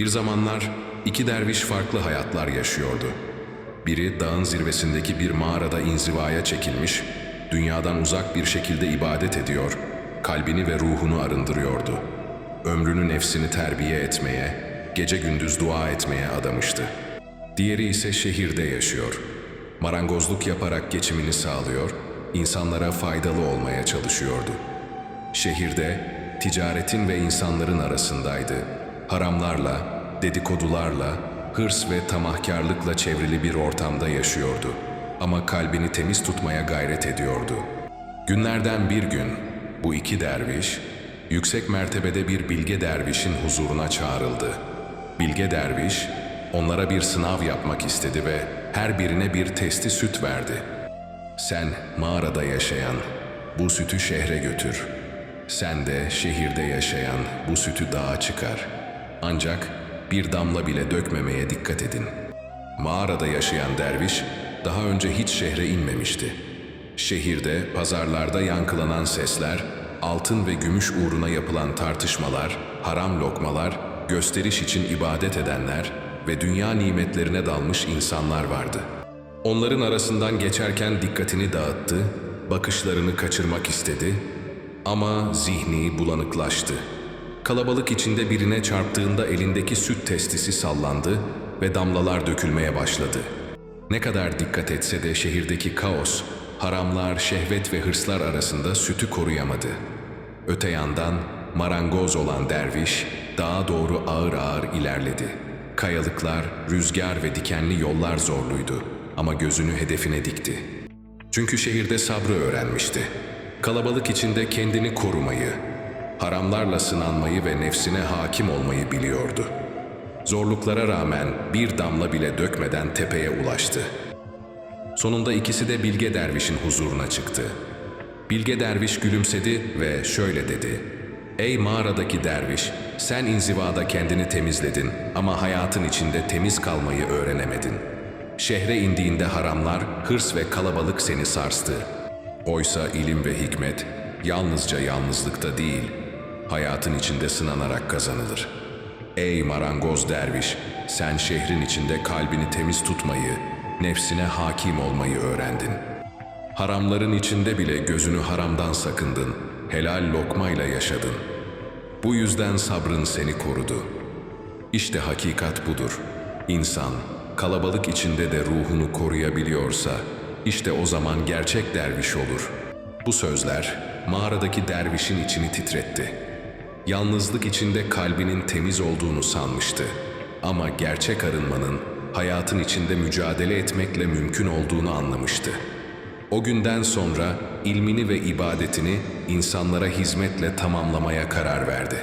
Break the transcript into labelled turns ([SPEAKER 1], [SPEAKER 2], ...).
[SPEAKER 1] Bir zamanlar iki derviş farklı hayatlar yaşıyordu. Biri dağın zirvesindeki bir mağarada inzivaya çekilmiş, dünyadan uzak bir şekilde ibadet ediyor, kalbini ve ruhunu arındırıyordu. Ömrünü nefsini terbiye etmeye, gece gündüz dua etmeye adamıştı. Diğeri ise şehirde yaşıyor. Marangozluk yaparak geçimini sağlıyor, insanlara faydalı olmaya çalışıyordu. Şehirde ticaretin ve insanların arasındaydı. Haramlarla, dedikodularla, hırs ve tamahkarlıkla çevrili bir ortamda yaşıyordu. Ama kalbini temiz tutmaya gayret ediyordu. Günlerden bir gün bu iki derviş, yüksek mertebede bir bilge dervişin huzuruna çağrıldı. Bilge derviş, onlara bir sınav yapmak istedi ve her birine bir testi süt verdi. Sen mağarada yaşayan bu sütü şehre götür. Sen de şehirde yaşayan bu sütü dağa çıkar. Ancak bir damla bile dökmemeye dikkat edin. Mağarada yaşayan derviş daha önce hiç şehre inmemişti. Şehirde, pazarlarda yankılanan sesler, altın ve gümüş uğruna yapılan tartışmalar, haram lokmalar, gösteriş için ibadet edenler ve dünya nimetlerine dalmış insanlar vardı. Onların arasından geçerken dikkatini dağıttı, bakışlarını kaçırmak istedi ama zihni bulanıklaştı. Kalabalık içinde birine çarptığında elindeki süt testisi sallandı ve damlalar dökülmeye başladı. Ne kadar dikkat etse de şehirdeki kaos, haramlar, şehvet ve hırslar arasında sütü koruyamadı. Öte yandan marangoz olan derviş dağa doğru ağır ağır ilerledi. Kayalıklar, rüzgar ve dikenli yollar zorluydu ama gözünü hedefine dikti. Çünkü şehirde sabrı öğrenmişti. Kalabalık içinde kendini korumayı, haramlarla sınanmayı ve nefsine hakim olmayı biliyordu. Zorluklara rağmen bir damla bile dökmeden tepeye ulaştı. Sonunda ikisi de Bilge Derviş'in huzuruna çıktı. Bilge Derviş gülümsedi ve şöyle dedi. Ey mağaradaki derviş, sen inzivada kendini temizledin ama hayatın içinde temiz kalmayı öğrenemedin. Şehre indiğinde haramlar, hırs ve kalabalık seni sarstı. Oysa ilim ve hikmet yalnızca yalnızlıkta değil, hayatın içinde sınanarak kazanılır. Ey marangoz derviş, sen şehrin içinde kalbini temiz tutmayı, nefsine hakim olmayı öğrendin. Haramların içinde bile gözünü haramdan sakındın, helal lokmayla yaşadın. Bu yüzden sabrın seni korudu. İşte hakikat budur. İnsan, kalabalık içinde de ruhunu koruyabiliyorsa, işte o zaman gerçek derviş olur. Bu sözler, mağaradaki dervişin içini titretti. Yalnızlık içinde kalbinin temiz olduğunu sanmıştı. Ama gerçek arınmanın, hayatın içinde mücadele etmekle mümkün olduğunu anlamıştı. O günden sonra ilmini ve ibadetini insanlara hizmetle tamamlamaya karar verdi.